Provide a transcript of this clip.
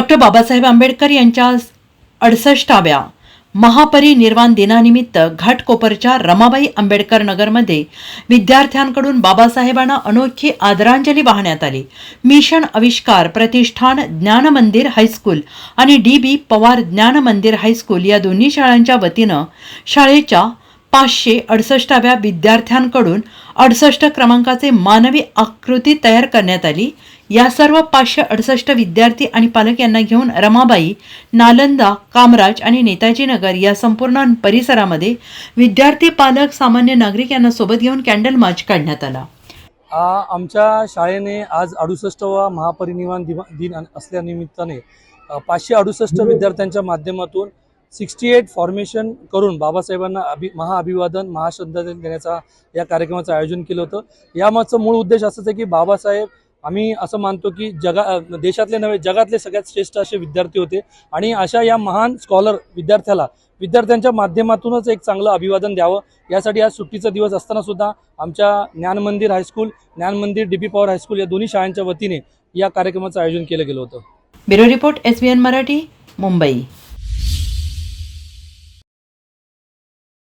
Doctor Babasaheb Ambedkar यांच्या अडसष्टाव्या महापरिनिर्वाण दिनानिमित्त घाटकोपरच्या रमाबाई आंबेडकर नगरमध्ये विद्यार्थ्यांकडून बाबासाहेबांना अनोखी आदरांजली वाहण्यात आली. मिशन आविष्कार प्रतिष्ठान ज्ञान मंदिर हायस्कूल आणि डी बी पवार ज्ञान मंदिर हायस्कूल या दोन्ही शाळांच्या वतीनं शाळेच्या पाचशे अडसष्टाव्या विद्यार्थ्यांकडून अडसष्ट क्रमांकाचे मानवी आकृती तयार करण्यात आली. या सर्व पाचशे अडसष्ट विद्यार्थी आणि पालक यांना घेऊन रमाबाई नालंदा कामराज आणि नेताजी नगर या संपूर्ण परिसरामध्ये विद्यार्थी पालक सामान्य नागरिक यांना सोबत घेऊन कॅन्डल मार्च काढण्यात आला. आमच्या शाळेने आज अडुसष्टवा महापरिनिर्वाण दिवा दिन असल्यानिमित्ताने पाचशे अडुसष्ट विद्यार्थ्यांच्या माध्यमातून सिक्स्टी एट फॉर्मेशन करून बाबासाहेबांना अभि महाअभिवादन महाश्रद्धांजली देण्याचा या कार्यक्रमाचं आयोजन केलं होतं. यामागचं मूळ उद्देश असंच आहे की बाबासाहेब आम्ही असं मानतो की जगा देशातले नव्हे जगातले सगळ्यात श्रेष्ठ असे विद्यार्थी होते. आणि अशा या महान स्कॉलर विद्यार्थ्याला विद्यार्थ्यांच्या माध्यमातूनच एक चांगलं अभिवादन द्यावं. यासाठी आज सुट्टीचा दिवस असताना सुद्धा आमच्या ज्ञान मंदिर हायस्कूल ज्ञान मंदिर डी पी पॉवर हायस्कूल या दोन्ही शाळांच्या वतीने या कार्यक्रमाचं आयोजन केलं गेलं होतं. Bureau report S Marathi Mumbai.